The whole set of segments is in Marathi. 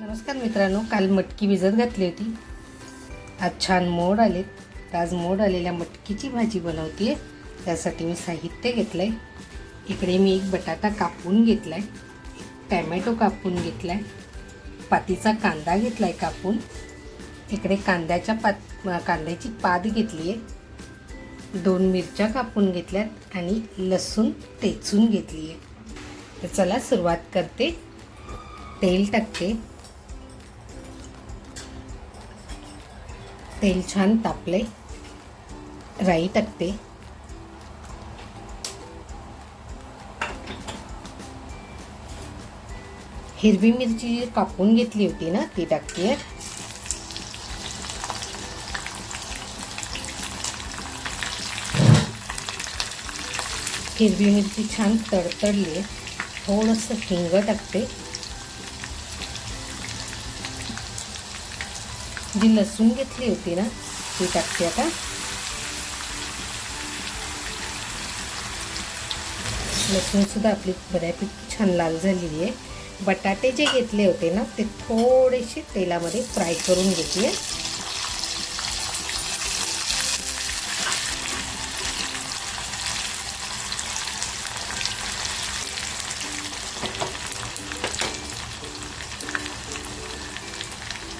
नमस्कार मित्रांनो काल मटकी भिजत घातली होती. आज छान मोड आले आज मोड आलेल्या मटकीची भाजी बनवते त्यासाठी मी साहित्य घेतलं आहे इकडे मी एक बटाटा कापून घेतला आहे टॅमॅटो कापून घेतला आहे पातीचा कांदा घेतला आहे कापून. इकडे कांद्याच्या पात कांद्याची पात घेतली आहे दोन मिरच्या कापून घेतल्यात आणि लसूण टेचून घेतली आहे तर चला सुरुवात करते. तेल टाकते. तेल छान तापले राई टाकते. हिरवी मिरची जी कापून घेतली होती ना ती टाकते. हिरवी मिरची छान तडतडली. थोडंसं हिंग टाकते. जी लसूण घेतली होती ना ती टाकते आता. लसूणसुद्धा आपली बऱ्यापैकी छान लाल झालेली आहे. बटाटे जे घेतले होते ना ते थोडेसे तेलामध्ये फ्राय करून घेतले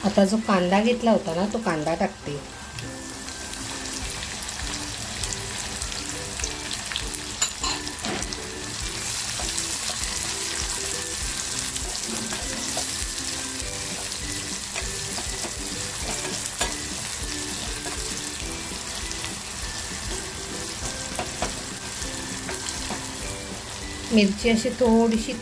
आता जो कांदा घेतला होता ना तो कांदा टाकते. मिरची अशी थोडीशी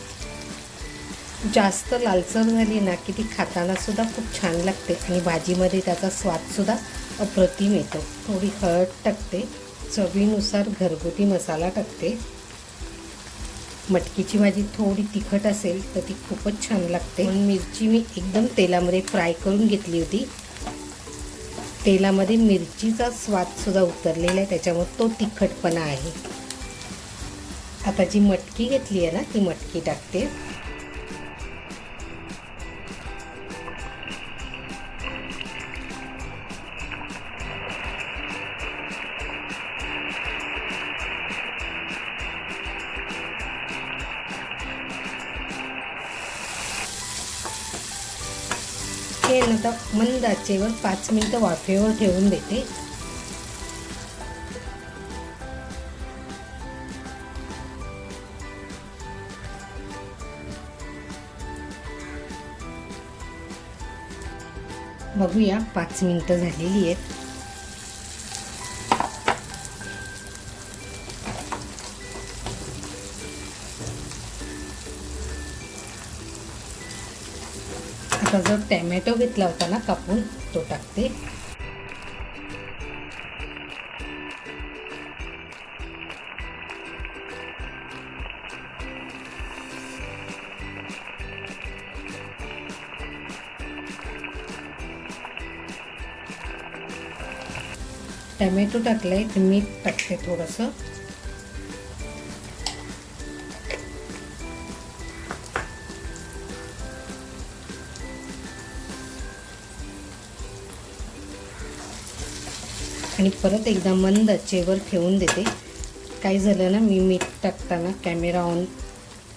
जास्त लालसर झाली ना की ती खातानासुद्धा खूप छान लागते आणि भाजीमध्ये त्याचा स्वादसुद्धा अप्रतिम येतो. थोडी हळद टाकते चवीनुसार घरगुती मसाला टाकते. मटकीची भाजी थोडी तिखट असेल तर ती खूपच छान लागते. मिरची मी एकदम तेलामध्ये फ्राय करून घेतली होती. तेलामध्ये मिरचीचा स्वादसुद्धा उतरलेला आहे त्याच्यामुळे तो तिखटपणा आहे. आता जी मटकी घेतली आहे ना ती मटकी टाकते. हे मंद आचेवर पाच मिनटं वाफेवर ठेवून देते. बघूया पाच मिनटं झालेली आहेत. जो टॅमॅटो घेतला होता ना कापून तो टाकते. टॅमॅटो टाकलाय ते मीठ टाकते थोडंसं. आणि परत एकदा मंद आचेवर ठेवून देते. काय झालं ना मी मीठ टाकताना कॅमेरा ऑन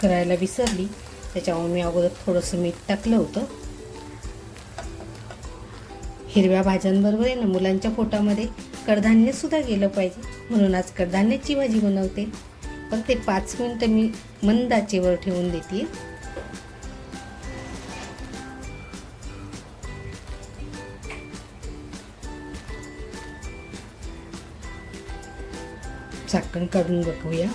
करायला विसरली. त्याच्यामुळे मी अगोदर थोडंसं मीठ टाकलं होतं. हिरव्या भाज्यांबरोबर आहे ना मुलांच्या पोटामध्ये कडधान्यसुद्धा गेलं पाहिजे. म्हणून आज कडधान्याची भाजी बनवते. पण ते पाच मिनटं मी मंद आचेवर ठेवून देते झाकण काढून बघूया.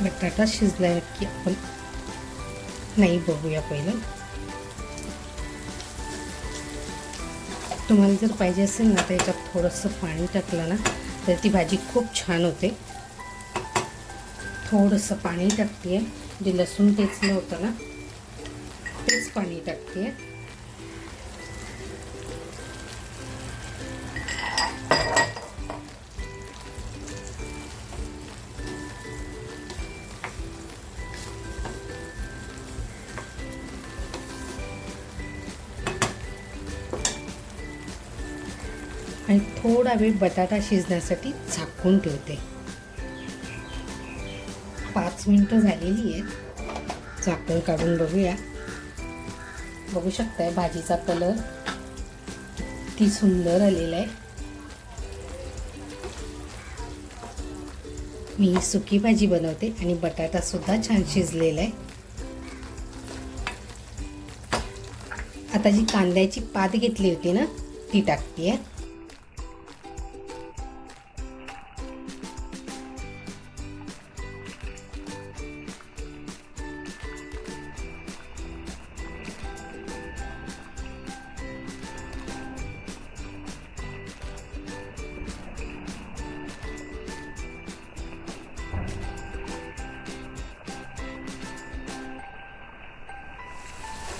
बटाटा शिजलाय की आपण नाही बघूया पहिलं. तुम्हाला जर पाहिजे असेल ना तर याच्यात थोडंसं पाणी टाकलं ना तर ती भाजी खूप छान होते. थोडंसं पाणी टाकते जे लसूण टेचलं होतं ना थोडंसंच पाणी टाकते आणि थोडा वेळ बटाटा शिजण्यासाठी झाकून ठेवते पाच मिनटं झालेली आहेत झाकण काढून बघूया बघू शकताय भाजीचा कलर. किती सुंदर आलेला आहे. मी सुकी भाजी बनवते आणि बटाटा सुद्धा छान शिजलेला आहे. आता जी कांद्याची पात घेतली होती ना ती टाकते आहे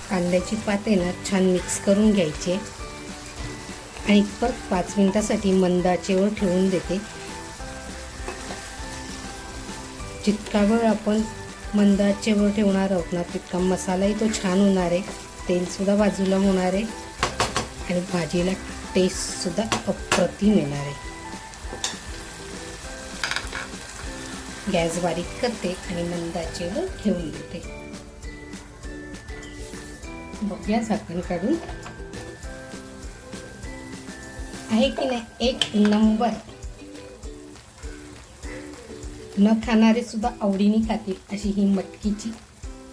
कांद्याची पाते ना छान मिक्स करून घ्यायची. आणि परत पाच मिनिटासाठी मंद आचेवर ठेवून देते. जितका वेळ आपण मंद आचेवर ठेवणार आहोत ना तितका मसालाही तो छान होणार आहे. तेलसुद्धा बाजूला होणार आहे. आणि भाजीला टेस्टसुद्धा अप्रतिम येणार आहे. गॅस बारीक करते आणि मंदाचेवर ठेवून देते. बघूया झाकण काढून आहे की नाही? एक नंबर. न खाणारे सुद्धा आवडीने खातील अशी ही मटकीची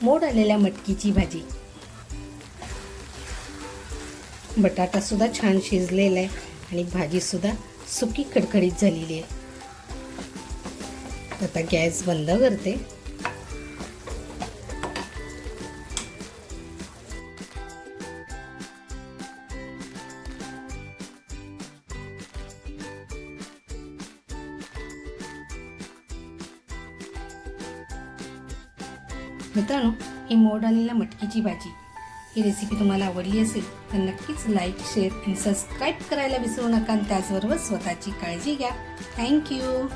मोड आलेल्या मटकीची भाजी. बटाटा सुद्धा छान शिजलेला आहे आणि भाजी सुद्धा सुकी कडकडीत झालेली आहे. आता गॅस बंद करते. मित्रांनो ही मोड आलेल्या मटकीची भाजी. ही रेसिपी तुम्हाला आवडली असेल तर नक्कीच लाईक शेअर आणि सबस्क्राईब करायला विसरू नका. आणि त्याचबरोबर स्वतःची काळजी घ्या. थँक्यू